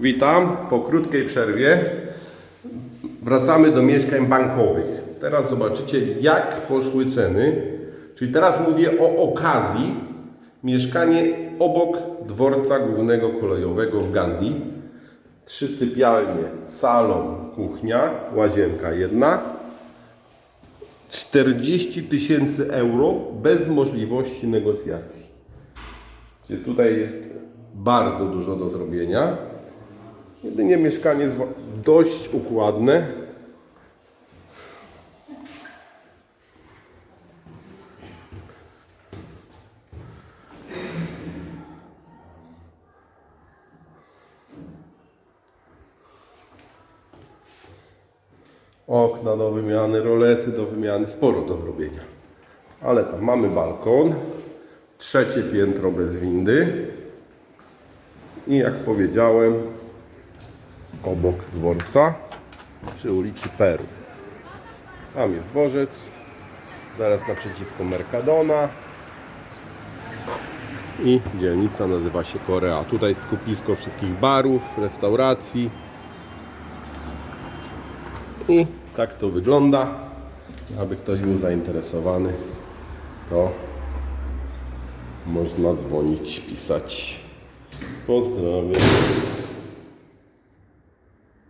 Witam po krótkiej przerwie. Wracamy do mieszkań bankowych. Teraz zobaczycie, jak poszły ceny. Czyli teraz mówię o okazji. Mieszkanie obok dworca głównego kolejowego w Gandhi. Trzy sypialnie, salon, kuchnia, łazienka jedna. 40 tysięcy euro bez możliwości negocjacji. Gdzie tutaj jest bardzo dużo do zrobienia. Jedynie mieszkanie jest dość układne. Okna do wymiany, rolety do wymiany, sporo do zrobienia. Ale tam mamy balkon, trzecie piętro bez windy i jak powiedziałem, obok dworca przy ulicy Peru. Tam jest dworzec, zaraz naprzeciwko Mercadona i dzielnica nazywa się Korea. Tutaj skupisko wszystkich barów, restauracji i tak to wygląda. Aby ktoś był zainteresowany, to można dzwonić, pisać. Pozdrawiam.